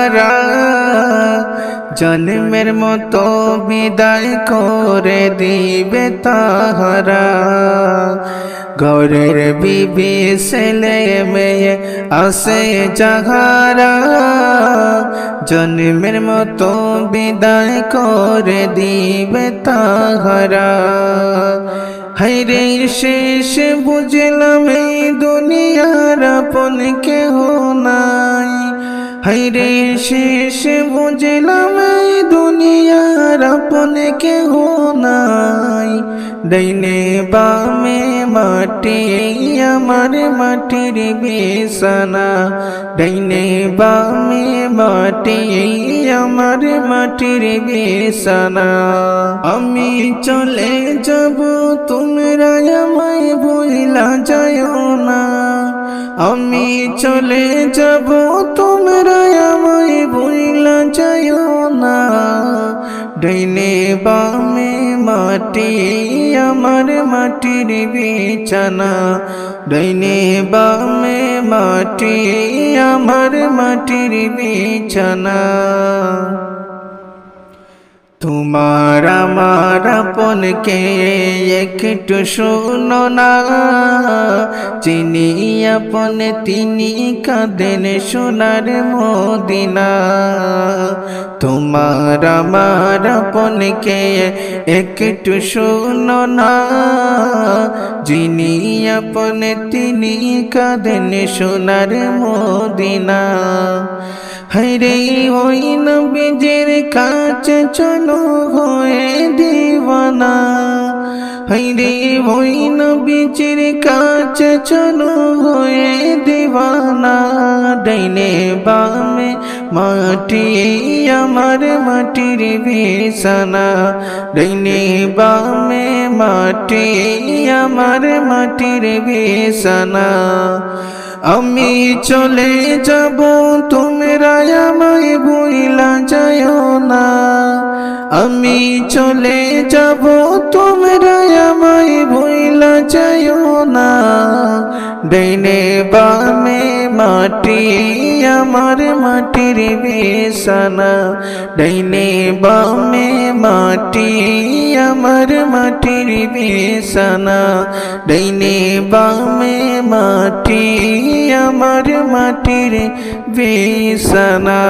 যাহারা জন্মের মতো বিদায় করে দিবে তাহারা। গৌরের বিবি ছেলে মেয়ে আসে যাহারা। জন্মের মতো বিদায় করে দিবে তাহারা। হাইরে শেষ বুঝলাম এই দুনিয়ার আপন কেহ নাই। হাইরে শেষ বুঝলাম এই দুনিয়ার আপন কেহ নাই। ডাইনে বামে মাটি, আমার মাটির বিছানা। ডাইনে বামে মাটি, আমার মাটির বিছানা। আমি চলে যাব, তোমরা আমায় বইলা যায় না। আমি চলে যাব তোমরা ডাইনে বামে মাটি, আমার মাটির বিছানা। ডাইনে বামে মাটি, আমার মাটির বিছানা। তোমার আমার আপনকে একটু শোনো না। চিনি আপন তিনি কাঁদেন সোনার মদিনা। তোমার আমার আপনকে একটু শোনো না। যিনি আপন তিনি কাঁদেন সোনার মদিনা। হরে ওই নবীজের কাছে চলো হয়ে দিবানা হরে ওই নবীজের কাছে চলো হয়ে দিবানা ডাইনে বামে মাটি, আমার মাটির বিছানা। ডাইনে বামে মাটি, আমার মাটির বিছানা। আমি চলে যাব, তোমরা আমায় বইলা যায় না। আমি চলে যাব, তোমরা আমায় বইলা যায় না। ডাইনে বামে মাটি, আমার মাটির বিছানা। ডাইনে বামে মাটি, আমার মাটির বিছানা। ডাইনে বামে মাটি, আমার মাটির বিছানা।